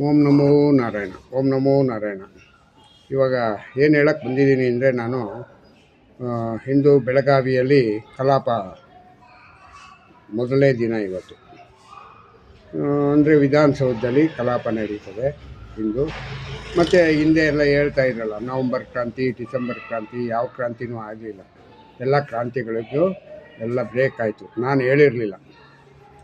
ಓಂ ನಮೋ ನಾರಾಯಣ, ಓಂ ನಮೋ ನಾರಾಯಣ. ಇವಾಗ ಏನು ಹೇಳಕ್ಕೆ ಬಂದಿದ್ದೀನಿ ಅಂದರೆ ನಾನು ಹಿಂದೂ ಬೆಳಗಾವಿಯಲ್ಲಿ ಕಲಾಪ ಮೊದಲನೇ ದಿನ ಇವತ್ತು. ಅಂದರೆ ವಿಧಾನಸೌಧದಲ್ಲಿ ಕಲಾಪ ನಡೀತದೆ ಇಂದು. ಮತ್ತು ಹಿಂದೆ ಎಲ್ಲ ಹೇಳ್ತಾ ಇದ್ರಲ್ಲ, ನವಂಬರ್ ಕ್ರಾಂತಿ, ಡಿಸೆಂಬರ್ ಕ್ರಾಂತಿ, ಯಾವ ಕ್ರಾಂತಿನೂ ಆಗಲಿಲ್ಲ. ಎಲ್ಲ ಕ್ರಾಂತಿಗಳಿಗೂ ಎಲ್ಲ ಬ್ರೇಕ್ ಆಯಿತು. ನಾನು ಹೇಳಿರಲಿಲ್ಲ.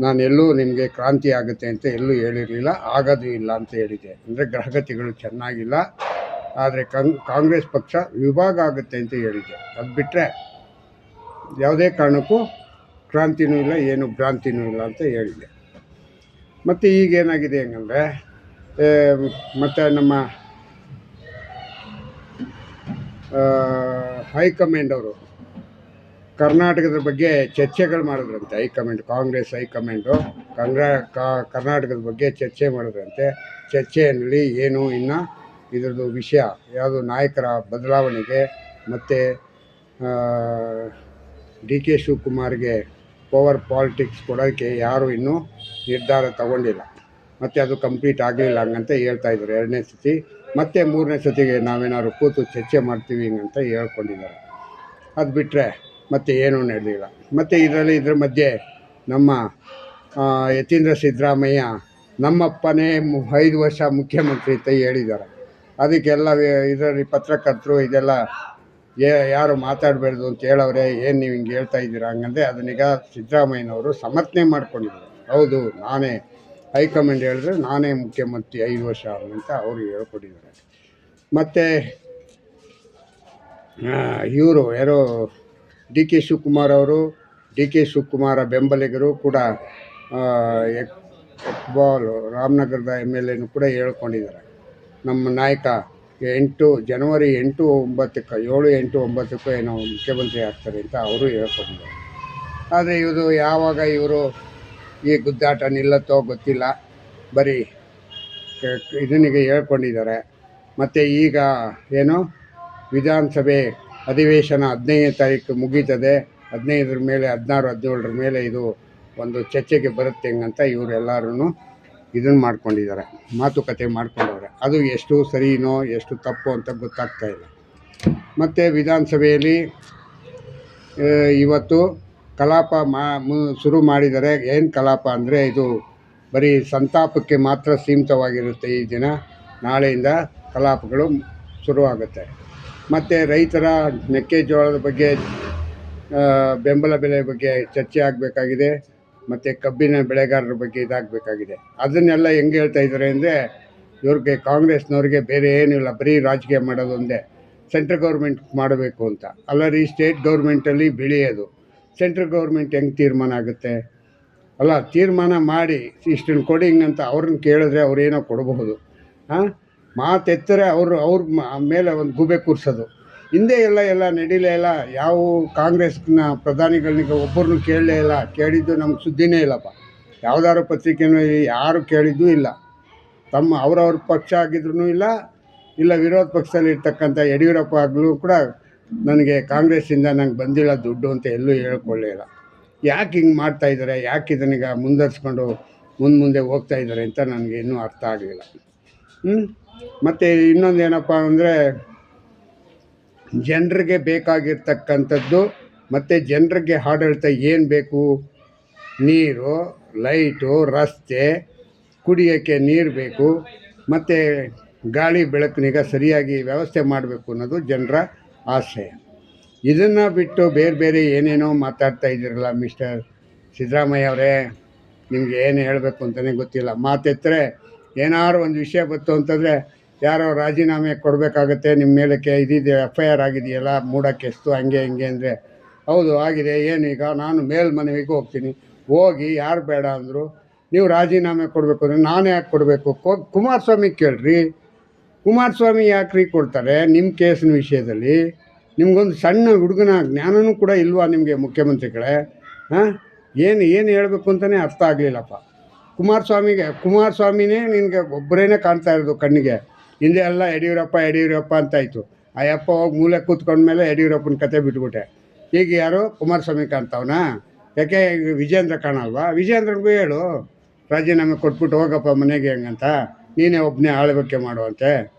ನಾನು ಎಲ್ಲೂ ನಿಮಗೆ ಕ್ರಾಂತಿ ಆಗುತ್ತೆ ಅಂತ ಎಲ್ಲೂ ಹೇಳಿರಲಿಲ್ಲ, ಆಗೋದು ಇಲ್ಲ ಅಂತ ಹೇಳಿದೆ. ಅಂದರೆ ಗ್ರಹಗತಿಗಳು ಚೆನ್ನಾಗಿಲ್ಲ, ಆದರೆ ಕಾಂಗ್ರೆಸ್ ಪಕ್ಷ ವಿಭಾಗ ಆಗುತ್ತೆ ಅಂತ ಹೇಳಿದೆ. ಅದು ಬಿಟ್ಟರೆ ಯಾವುದೇ ಕಾರಣಕ್ಕೂ ಕ್ರಾಂತಿನೂ ಇಲ್ಲ, ಏನು ಭ್ರಾಂತಿನೂ ಇಲ್ಲ ಅಂತ ಹೇಳಿದೆ. ಮತ್ತು ಈಗ ಏನಾಗಿದೆ ಹೆಂಗಂದರೆ ಮತ್ತು ನಮ್ಮ ಹೈಕಮಾಂಡ್ ಅವರು ಕರ್ನಾಟಕದ ಬಗ್ಗೆ ಚರ್ಚೆಗಳು ಮಾಡಿದ್ರಂತೆ ಹೈಕಮಾಂಡ್, ಕಾಂಗ್ರೆಸ್ ಹೈಕಮಾಂಡು ಕಾಂಗ್ರಾ ಕಾ- ಕರ್ನಾಟಕದ ಬಗ್ಗೆ ಚರ್ಚೆ ಮಾಡಿದ್ರಂತೆ. ಚರ್ಚೆಯಲ್ಲಿ ಏನು ಇನ್ನು ಇದ್ರದ್ದು ವಿಷಯ, ಯಾವುದು ನಾಯಕರ ಬದಲಾವಣೆಗೆ ಮತ್ತು ಡಿ ಕೆ ಶಿವಕುಮಾರ್ಗೆ ಪವರ್ ಪಾಲಿಟಿಕ್ಸ್ ಕೊಡೋಕ್ಕೆ ಯಾರು ಇನ್ನೂ ನಿರ್ಧಾರ ತಗೊಂಡಿಲ್ಲ. ಮತ್ತು ಅದು ಕಂಪ್ಲೀಟ್ ಆಗಲಿಲ್ಲ ಹಂಗಂತ ಹೇಳ್ತಾ ಇದ್ದಾರೆ ಎರಡನೇ ಸತಿ. ಮತ್ತು ಮೂರನೇ ಸತಿಗೆ ನಾವೇನಾದ್ರು ಕೂತು ಚರ್ಚೆ ಮಾಡ್ತೀವಿ ಹಿಂಗಂತ ಹೇಳ್ಕೊಂಡಿದ್ದಾರೆ. ಅದು ಬಿಟ್ಟರೆ ಮತ್ತೆ ಏನೂ ನಡೆದಿಲ್ಲ. ಮತ್ತು ಇದರಲ್ಲಿ ಇದ್ರ ಮಧ್ಯೆ ನಮ್ಮ ಯತೀಂದ್ರ ಸಿದ್ದರಾಮಯ್ಯ ನಮ್ಮಪ್ಪನೇ ಮು- ಐದು ವರ್ಷ ಮುಖ್ಯಮಂತ್ರಿ ಅಂತ ಹೇಳಿದ್ದಾರೆ. ಅದಕ್ಕೆಲ್ಲ ಇದರಲ್ಲಿ ಪತ್ರಕರ್ತರು ಇದೆಲ್ಲ ಏ ಯಾರು ಮಾತಾಡಬಾರ್ದು ಅಂತ ಹೇಳವ್ರೆ, ಏನು ನೀವು ಹಿಂಗೆ ಹೇಳ್ತಾ ಇದ್ದೀರಾ ಹಂಗಂದ್ರೆ ಅದನ್ನೀಗ ಸಿದ್ದರಾಮಯ್ಯನವರು ಸಮರ್ಥನೆ ಮಾಡ್ಕೊಂಡಿದ್ರು ಹೌದು, ನಾನೇ ಹೈಕಮಾಂಡ್ ಹೇಳಿದ್ರೆ ನಾನೇ ಮುಖ್ಯಮಂತ್ರಿ ಐದು ವರ್ಷ ಅಂತ ಅವರು ಹೇಳ್ಕೊಟ್ಟಿದ್ದಾರೆ. ಮತ್ತು ಇವರು ಯಾರೋ ಡಿ ಕೆ ಶಿವಕುಮಾರ್ ಅವರು ಡಿ ಕೆ ಶಿವಕುಮಾರ ಬೆಂಬಲಿಗರು ಕೂಡ ಆ, ಎಕ್ ಇಕ್ಬಾಲ್ ರಾಮನಗರದ ಎಂ ಎಲ್ ಎನೂ ಕೂಡ ಹೇಳ್ಕೊಂಡಿದ್ದಾರೆ. ನಮ್ಮ ನಾಯಕ ಎಂಟು ಜನವರಿ ಎಂಟು ಒಂಬತ್ತಕ್ಕೆ ಏಳು ಎಂಟು ಒಂಬತ್ತಕ್ಕೂ ಏನೋ ಮುಖ್ಯಮಂತ್ರಿ ಆಗ್ತಾರೆ ಅಂತ ಅವರು ಹೇಳ್ಕೊಂಡಿದ್ದಾರೆ. ಆದರೆ ಇವರು ಯಾವಾಗ ಇವರು ಈ ಗುದ್ದಾಟ ನಿಲ್ಲತ್ತೋ ಗೊತ್ತಿಲ್ಲ. ಬರೀ ಇದನ್ನಿಗೆ ಹೇಳ್ಕೊಂಡಿದ್ದಾರೆ. ಮತ್ತು ಈಗ ಏನು ವಿಧಾನಸಭೆ ಅಧಿವೇಶನ ಹದಿನೈದನೇ ತಾರೀಕು ಮುಗೀತದೆ. ಹದಿನೈದರ ಮೇಲೆ, ಹದಿನಾರು, ಹದಿನೇಳರ ಮೇಲೆ ಇದು ಒಂದು ಚರ್ಚೆಗೆ ಬರುತ್ತೆ ಹೆಂಗಂತ ಇವರೆಲ್ಲರೂ ಇದನ್ನು ಮಾಡ್ಕೊಂಡಿದ್ದಾರೆ. ಮಾತುಕತೆ ಮಾಡ್ಕೊಂಡವ್ರೆ. ಅದು ಎಷ್ಟು ಸರಿನೋ, ಎಷ್ಟು ತಪ್ಪು ಅಂತ ಗೊತ್ತಾಗ್ತಾ ಇಲ್ಲ. ಮತ್ತು ವಿಧಾನಸಭೆಯಲ್ಲಿ ಇವತ್ತು ಕಲಾಪ ಮಾ, ಶುರು ಮಾಡಿದರೆ ಏನು ಕಲಾಪ ಅಂದರೆ ಇದು ಬರೀ ಸಂತಾಪಕ್ಕೆ ಮಾತ್ರ ಸೀಮಿತವಾಗಿರುತ್ತೆ ಈ ದಿನ. ನಾಳೆಯಿಂದ ಕಲಾಪಗಳು ಶುರುವಾಗುತ್ತೆ. ಮತ್ತು ರೈತರ ಮೆಕ್ಕೆಜೋಳದ ಬಗ್ಗೆ ಬೆಂಬಲ ಬೆಲೆ ಬಗ್ಗೆ ಚರ್ಚೆ ಆಗಬೇಕಾಗಿದೆ. ಮತ್ತು ಕಬ್ಬಿನ ಬೆಳೆಗಾರರ ಬಗ್ಗೆ ಇದಾಗಬೇಕಾಗಿದೆ. ಅದನ್ನೆಲ್ಲ ಹೆಂಗೆ ಹೇಳ್ತಾ ಇದ್ದಾರೆ ಅಂದರೆ, ಇವ್ರಿಗೆ ಕಾಂಗ್ರೆಸ್ನವ್ರಿಗೆ ಬೇರೆ ಏನಿಲ್ಲ ಬರೀ ರಾಜಕೀಯ ಮಾಡೋದೊಂದೇ ಸೆಂಟ್ರಲ್ ಗೌರ್ಮೆಂಟ್ ಮಾಡಬೇಕು ಅಂತ. ಅಲ್ಲ ರೀ ಸ್ಟೇಟ್ ಗೌರ್ಮೆಂಟಲ್ಲಿ ಬೆಳೆಯೋದು. ಸೆಂಟ್ರಲ್ ಗೌರ್ಮೆಂಟ್ ಹೆಂಗೆ ತೀರ್ಮಾನ ಆಗುತ್ತೆ? ಅಲ್ಲ, ತೀರ್ಮಾನ ಮಾಡಿ ಇಷ್ಟನ್ನು ಕೊಡಿ ಹಿಂಗಂತ ಅವ್ರನ್ನ ಕೇಳಿದ್ರೆ ಅವ್ರೇನೋ ಕೊಡಬಹುದು. ಹಾಂ ಮಾತೆತ್ತರೆ ಅವರು, ಅವ್ರ ಮೇಲೆ ಒಂದು ಗುಬೆ ಕೂರಿಸೋದು. ಹಿಂದೆ ಎಲ್ಲ ಎಲ್ಲ ನಡೀಲೇ ಇಲ್ಲ. ಯಾವ ಕಾಂಗ್ರೆಸ್ನ ಪ್ರಧಾನಿಗಳನ್ನ ಒಬ್ಬರನ್ನು ಕೇಳಲೇ ಇಲ್ಲ. ಕೇಳಿದ್ದು ನಮ್ಗೆ ಸುದ್ದಿನೇ ಇಲ್ಲಪ್ಪ. ಯಾವ್ದಾದ್ರು ಪತ್ರಿಕೆನೂ ಯಾರು ಕೇಳಿದ್ದೂ ಇಲ್ಲ. ತಮ್ಮ ಅವರವ್ರ ಪಕ್ಷ ಆಗಿದ್ರೂ ಇಲ್ಲ. ಇಲ್ಲ ವಿರೋಧ ಪಕ್ಷದಲ್ಲಿ ಇರ್ತಕ್ಕಂಥ ಯಡಿಯೂರಪ್ಪ ಆಗಲೂ ಕೂಡ ನನಗೆ ಕಾಂಗ್ರೆಸ್ಸಿಂದ ನಂಗೆ ಬಂದಿಲ್ಲ ದುಡ್ಡು ಅಂತ ಎಲ್ಲೂ ಹೇಳ್ಕೊಳ್ಳೇ ಇಲ್ಲ. ಯಾಕೆ ಹಿಂಗೆ ಮಾಡ್ತಾ ಇದ್ದಾರೆ ಯಾಕೆ ಇದನ್ನೀಗ ಮುಂದರ್ಸ್ಕೊಂಡು ಮುಂದೆ ಮುಂದೆ ಹೋಗ್ತಾ ಇದ್ದಾರೆ ಅಂತ ನನಗೆ ಇನ್ನೂ ಅರ್ಥ ಆಗಲಿಲ್ಲ. ಹ್ಞೂ ಮತ್ತು ಇನ್ನೊಂದು ಏನಪ್ಪ ಅಂದರೆ ಜನರಿಗೆ ಬೇಕಾಗಿರ್ತಕ್ಕಂಥದ್ದು, ಮತ್ತು ಜನರಿಗೆ ಆಡಳಿತ ಏನು ಬೇಕು? ನೀರು, ಲೈಟು, ರಸ್ತೆ, ಕುಡಿಯೋಕ್ಕೆ ನೀರು ಬೇಕು, ಮತ್ತು ಗಾಳಿ ಬೆಳಕಿನಿಗೆ ಸರಿಯಾಗಿ ವ್ಯವಸ್ಥೆ ಮಾಡಬೇಕು ಅನ್ನೋದು ಜನರ ಆಶಯ ಇದನ್ನು ಬಿಟ್ಟು ಬೇರೆ ಬೇರೆ ಏನೇನೋ ಮಾತಾಡ್ತಾ ಇದ್ದೀರಲ್ಲ ಮಿಸ್ಟರ್ ಸಿದ್ದರಾಮಯ್ಯ ಅವರೇ, ನಿಮಗೆ ಏನು ಹೇಳಬೇಕು ಅಂತಲೇ ಗೊತ್ತಿಲ್ಲ. ಮಾತೆತ್ತರೆ ಏನಾದ್ರು ಒಂದು ವಿಷಯ ಬಂತು ಅಂತಂದರೆ ಯಾರೋ ರಾಜೀನಾಮೆ ಕೊಡಬೇಕಾಗತ್ತೆ, ನಿಮ್ಮ ಮೇಲಕ್ಕೆ ಇದಿದೆ ಎಫ್ ಐ ಆರ್ ಆಗಿದೆಯಲ್ಲ ಮೂಡಕ್ಕೆಷ್ಟು ಹಂಗೆ, ಹಿಂಗೆ ಅಂದರೆ. ಹೌದು, ಆಗಿದೆ ಏನೀಗ ನಾನು ಮೇಲ್ಮನವಿಗೆ ಹೋಗ್ತೀನಿ. ಹೋಗಿ, ಯಾರು ಬೇಡ ಅಂದರು, ನೀವು ರಾಜೀನಾಮೆ ಕೊಡಬೇಕು ಅಂದರೆ ನಾನು ಯಾಕೆ ಕೊಡಬೇಕು? ಕುಮಾರಸ್ವಾಮಿ ಕೇಳ್ರಿ. ಕುಮಾರಸ್ವಾಮಿ ಯಾಕೆ ರೀ ಕೊಡ್ತಾರೆ ನಿಮ್ಮ ಕೇಸಿನ ವಿಷಯದಲ್ಲಿ ನಿಮಗೊಂದು ಸಣ್ಣ ಹುಡುಗನ ಜ್ಞಾನನೂ ಕೂಡ ಇಲ್ವಾ ನಿಮಗೆ ಮುಖ್ಯಮಂತ್ರಿಗಳೇ? ಹಾಂ? ಏನು ಏನು ಹೇಳಬೇಕು ಅಂತಲೇ ಅರ್ಥ ಆಗಲಿಲ್ಲಪ್ಪ. ಕುಮಾರಸ್ವಾಮಿಗೆ, ಕುಮಾರಸ್ವಾಮಿನೇ ನಿನಗೆ ಒಬ್ಬರೇನೆ ಕಾಣ್ತಾ ಇರೋದು ಕಣ್ಣಿಗೆ. ಹಿಂದೆ ಎಲ್ಲ ಯಡಿಯೂರಪ್ಪ ಯಡಿಯೂರಪ್ಪ ಅಂತಾಯಿತು ಆ ಯಪ್ಪ ಹೋಗಿ ಮೂಲೆ ಕೂತ್ಕೊಂಡ್ಮೇಲೆ ಯಡಿಯೂರಪ್ಪನ ಕತೆ ಬಿಟ್ಬಿಟ್ಟೆ. ಈಗ ಯಾರು? ಕುಮಾರಸ್ವಾಮಿ ಕಾಣ್ತಾವನಾ ಯಾಕೆ ವಿಜೇಂದ್ರ ಕಾಣಲ್ವಾ? ವಿಜೇಂದ್ರನಿಗೂ ಹೇಳು. ರಾಜೀನಾಮೆ ಕೊಟ್ಬಿಟ್ಟು ಹೋಗಪ್ಪ ಮನೆಗೆ ಹೆಂಗಂತ. ನೀನೇ ಒಬ್ಬನೇ ಆಳ್ವಿಕೆ ಮಾಡುವಂತೆ.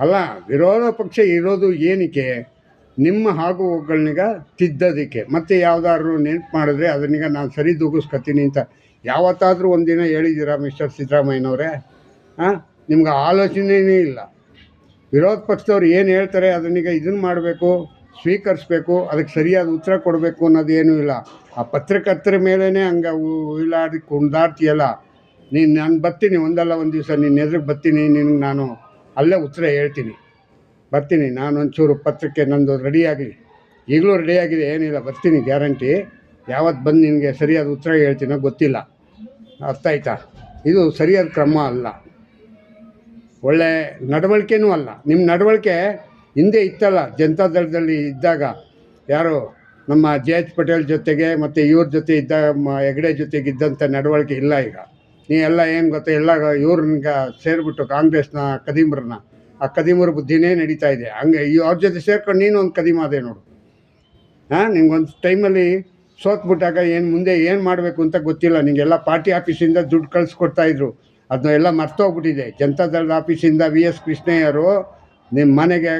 ಅಲ್ಲ, ವಿರೋಧ ಪಕ್ಷ ಇರೋದು ಏನಕ್ಕೆ? ನಿಮ್ಮ ಹಾಗೂ ಹೋಗುಗಳನ್ನೀಗ ತಿದ್ದೋದಕ್ಕೆ. ಮತ್ತೆ ಯಾವ್ದಾದ್ರು ನೆನಪು ಮಾಡಿದ್ರೆ ಅದನ್ನೀಗ ನಾನು ಸರಿ ದೂಗಿಸ್ಕೊತೀನಿ ಅಂತ. ಯಾವತ್ತಾದರೂ ಒಂದಿನ ಹೇಳಿದ್ದೀರಾ ಮಿಸ್ಟರ್ ಸಿದ್ದರಾಮಯ್ಯನವರೇ? ಹಾಂ ನಿಮ್ಗೆ ಆಲೋಚನೆಯೇ ಇಲ್ಲ. ವಿರೋಧ ಪಕ್ಷದವ್ರು ಏನು ಹೇಳ್ತಾರೆ ಅದನ್ನೀಗ ಇದನ್ನು ಮಾಡಬೇಕು, ಸ್ವೀಕರಿಸ್ಬೇಕು, ಅದಕ್ಕೆ ಸರಿಯಾದ ಉತ್ತರ ಕೊಡಬೇಕು ಅನ್ನೋದು ಏನೂ ಇಲ್ಲ. ಆ ಪತ್ರಕರ್ತರ ಮೇಲೇ ಹಂಗೆ ಉಯಿಲಾಡಿ ಕುಣ್ದಾಡ್ತೀಯಲ್ಲ ನೀನು, ನಾನು ಬರ್ತೀನಿ, ಒಂದಲ್ಲ ಒಂದು ದಿವಸ ನಿನ್ನ ಎದುರಿಗೆ ಬರ್ತೀನಿ, ನಿನಗೆ ನಾನು ಅಲ್ಲೇ ಉತ್ತರ ಹೇಳ್ತೀನಿ. ಬರ್ತೀನಿ, ನಾನು ಒಂಚೂರು ಪತ್ರಕ್ಕೆ ನಂದು ರೆಡಿಯಾಗಲಿ ಈಗಲೂ ರೆಡಿಯಾಗಿದೆ ಏನಿಲ್ಲ, ಬರ್ತೀನಿ ಗ್ಯಾರಂಟಿ ಯಾವತ್ತು ಬಂದು ನಿನಗೆ ಸರಿಯಾದ ಉತ್ತರ ಹೇಳ್ತೀನೋ ಗೊತ್ತಿಲ್ಲ. ಅರ್ಥ ಆಯ್ತಾ? ಇದು ಸರಿಯಾದ ಕ್ರಮ ಅಲ್ಲ. ಒಳ್ಳೆ ನಡವಳಿಕೆನೂ ಅಲ್ಲ. ನಿಮ್ಮ ನಡವಳಿಕೆ ಹಿಂದೆ ಇತ್ತಲ್ಲ, ಜನತಾ ದಳದಲ್ಲಿ ಇದ್ದಾಗ. ಯಾರು ನಮ್ಮ ಜೆ ಎಚ್ ಪಟೇಲ್ ಜೊತೆಗೆ ಮತ್ತು ಇವ್ರ ಜೊತೆ ಇದ್ದ ಹೆಗ್ಡೆ ಜೊತೆಗೆ ಇದ್ದಂಥ ನಡವಳಿಕೆ ಇಲ್ಲ ಈಗ. ನೀ ಎಲ್ಲ ಏನು ಗೊತ್ತಾ, ಎಲ್ಲ ಇವ್ರನ್ನ ಸೇರಿಬಿಟ್ಟು ಕಾಂಗ್ರೆಸ್ನ, ಕದೀಮ್ರನ್ನ. ಆ ಕದೀಮರ ಬುದ್ಧಿನೇ ನಡೀತಾ ಇದೆ. ಹಂಗೆ ಅವ್ರ ಜೊತೆ ಸೇರ್ಕೊಂಡು ನೀನು ಒಂದು ಕದೀಮ ಅದೇ ನೋಡು. ಹಾಂ, ನಿಂಗೊಂದು ಟೈಮಲ್ಲಿ ಸೋತ್ಬಿಟ್ಟಾಗ ಏನು ಮುಂದೆ ಏನು ಮಾಡಬೇಕು ಅಂತ ಗೊತ್ತಿಲ್ಲ. ನಿಂಗೆಲ್ಲ ಪಾರ್ಟಿ ಆಫೀಸಿಂದ ದುಡ್ಡು ಕಳಿಸ್ಕೊಡ್ತಾಯಿದ್ರು ಅದನ್ನೆಲ್ಲ ಮರ್ತೋಗ್ಬಿಟ್ಟಿದೆ. ಜನತಾದಳದ ಆಫೀಸಿಂದ ವಿ. ಎಸ್. ಕೃಷ್ಣಯ್ಯರು ನಿಮ್ಮ ಮನೆಗೆ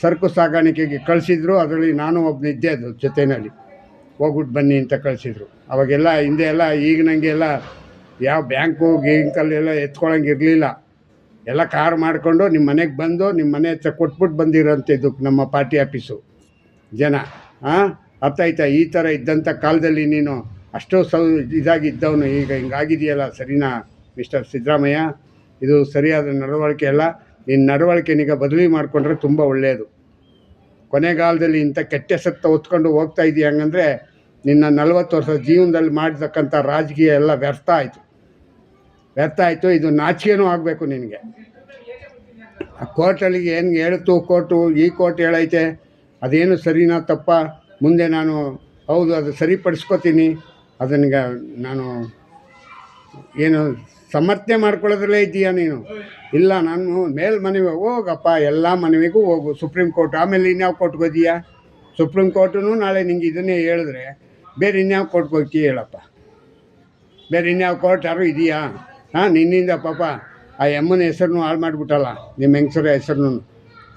ಸರಕು ಸಾಗಾಣಿಕೆಗೆ ಕಳಿಸಿದ್ರು, ಅದರಲ್ಲಿ ನಾನು ಒಬ್ಬನಿದ್ದೆ ಅದು ಜೊತೆಯಲ್ಲಿ ಹೋಗ್ಬಿಟ್ಟು ಬನ್ನಿ ಅಂತ ಕಳಿಸಿದ್ರು. ಅವಾಗೆಲ್ಲ ಹಿಂದೆ ಎಲ್ಲ, ಈಗ ನನಗೆ ಎಲ್ಲ ಯಾವ ಬ್ಯಾಂಕು ಗಿಂಕಲ್ಲೆಲ್ಲ ಎತ್ಕೊಳಂಗೆ ಎಲ್ಲ ಕಾರ್ ಮಾಡಿಕೊಂಡು ನಿಮ್ಮ ಮನೆಗೆ ಬಂದು ನಿಮ್ಮ ಮನೆ ಹತ್ರ ಕೊಟ್ಬಿಟ್ಟು ಬಂದಿರೋಂಥದ್ದು ನಮ್ಮ ಪಾರ್ಟಿ ಆಫೀಸು. ಜನ ಹಾಂ ಅರ್ಥ ಆಯ್ತಾ? ಈ ಥರ ಇದ್ದಂಥ ಕಾಲದಲ್ಲಿ ನೀನು ಅಷ್ಟು ಸೌ ಇದಾಗಿದ್ದವನು. ಈಗ ಹಿಂಗಾಗಿದೆಯಲ್ಲ, ಸರಿನಾ? ಮಿಸ್ಟರ್ ಸಿದ್ದರಾಮಯ್ಯ, ಇದು ಸರಿಯಾದ ನಡವಳಿಕೆ ಅಲ್ಲ. ನಿನ್ನ ನಡವಳಿಕೆನೀಗ ಬದಲಿ ಮಾಡಿಕೊಂಡ್ರೆ ತುಂಬ ಒಳ್ಳೆಯದು ಕೊನೆಗಾಲದಲ್ಲಿ ಇಂಥ ಕೆಟ್ಟ ಸತ್ತ ಹೊತ್ಕೊಂಡು ಹೋಗ್ತಾ ಇದೀಯ ಹಂಗಂದರೆ ನಿನ್ನ ನಲವತ್ತು ವರ್ಷ ಜೀವನದಲ್ಲಿ ಮಾಡಿರ್ತಕ್ಕಂಥ ರಾಜಕೀಯ ಎಲ್ಲ ವ್ಯರ್ಥ ಆಯಿತು. ವ್ಯರ್ಥ ಆಯಿತು, ಇದು ನಾಚಿಕೆನೂ ಆಗಬೇಕು ನಿನಗೆ. ಆ ಕೋರ್ಟಲ್ಲಿ ಏನು ಹೇಳ್ತು, ಕೋರ್ಟು, ಈ ಕೋರ್ಟ್ ಹೇಳೈತೆ, ಅದೇನು ಸರಿನಾ ತಪ್ಪ? ಮುಂದೆ ನಾನು ಹೌದು, ಅದು ಸರಿಪಡಿಸ್ಕೋತೀನಿ. ಅದನ್ನ ನಾನು ಏನು ಸಮರ್ಥನೆ ಮಾಡ್ಕೊಳ್ಳೋದ್ರಲ್ಲೇ ಇದ್ದೀಯಾ ನೀನು? ಇಲ್ಲ, ನಾನು ಮೇಲ್ ಮನವಿ, ಹೋಗಪ್ಪ, ಎಲ್ಲ ಮನವಿಗೂ ಹೋಗು. ಸುಪ್ರೀಂ ಕೋರ್ಟ್ ಆಮೇಲೆ ಇನ್ಯಾವ ಕೋರ್ಟ್ಗೆ ಹೋದೀಯಾ ಸುಪ್ರೀಂ ಕೋರ್ಟು ನಾಳೆ ನಿಂಗೆ ಇದನ್ನೇ ಹೇಳಿದ್ರೆ, ಬೇರೆ ಇನ್ಯಾವ ಕೋರ್ಟ್ಗೆ ಹೇಳಪ್ಪ? ಬೇರೆ ಇನ್ಯಾವ ಕೋರ್ಟ್ ಯಾರು ಇದೆಯಾ? ಹಾಂ, ನಿನ್ನಿಂದ ಪಾಪ ಆ ಎಮ್ಮನ ಹೆಸರನ್ನು ಹಾಳು ಮಾಡಿಬಿಟ್ಟಲ್ಲ, ನಿಮ್ಮ ಹೆಂಗಸರ ಹೆಸರನ್ನು.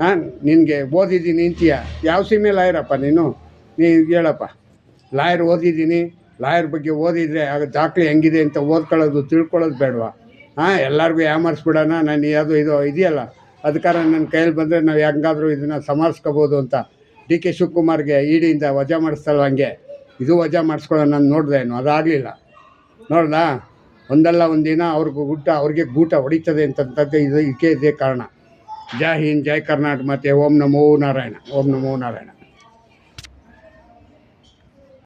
ಹಾಂ, ನಿನಗೆ ಓದಿದ್ದೀನಿ ಅಂತೀಯ. ಯಾವ ಸೀಮೆ ಲಾಯರಪ್ಪ ನೀನು? ನೀ ಹೇಳಪ್ಪ. ಲಾಯರ್ ಓದಿದ್ದೀನಿ. ಲಾಯರ್ ಬಗ್ಗೆ ಓದಿದರೆ ಆಗ ದಾಖಲೆ ಹೆಂಗಿದೆ ಅಂತ ಓದ್ಕೊಳ್ಳೋದು, ತಿಳ್ಕೊಳ್ಳೋದು ಬೇಡವಾ? ಹಾಂ, ಎಲ್ಲರಿಗೂ ಯಾಮರ್ಸ್ಬಿಡೋಣ, ನಾನು ಯಾವುದು ಇದು ಇದೆಯಲ್ಲ? ಅದಕ್ಕಾರ ನನ್ನ ಕೈಯಲ್ಲಿ ಬಂದರೆ ನಾವು ಹೆಂಗಾದರೂ ಇದನ್ನು ಸಮಾರಿಸ್ಕೋಬೋದು ಅಂತ. ಡಿ ಕೆ ಶಿವಕುಮಾರ್ಗೆ ಇಡಿಯಿಂದ ವಜಾ ಮಾಡಿಸ್ತಲ್ಲ ಹಂಗೆ? ಇದು ವಜಾ ಮಾಡಿಸ್ಕೊಳ್ಳೋಣ ನಾನು ನೋಡಿದೆ ಏನು? ಅದಾಗಲಿಲ್ಲ. ನೋಡ್ದಾ? ಒಂದಲ್ಲ ಒಂದಿನ ಅವ್ರಿಗೂ ಊಟ ಅವ್ರಿಗೆ ಗೂಟ ಹೊಡಿತದೆ ಅಂತಂತದ್ದು ಇದು, ಇದಕ್ಕೆ ಇದೇ ಕಾರಣ. ಜೈ ಹಿಂದ್, ಜೈ ಕರ್ನಾಟಕ, ಮತ್ತು ಓಂ ನಮೋ ನಾರಾಯಣ, ಓಂ ನಮೋ ನಾರಾಯಣ.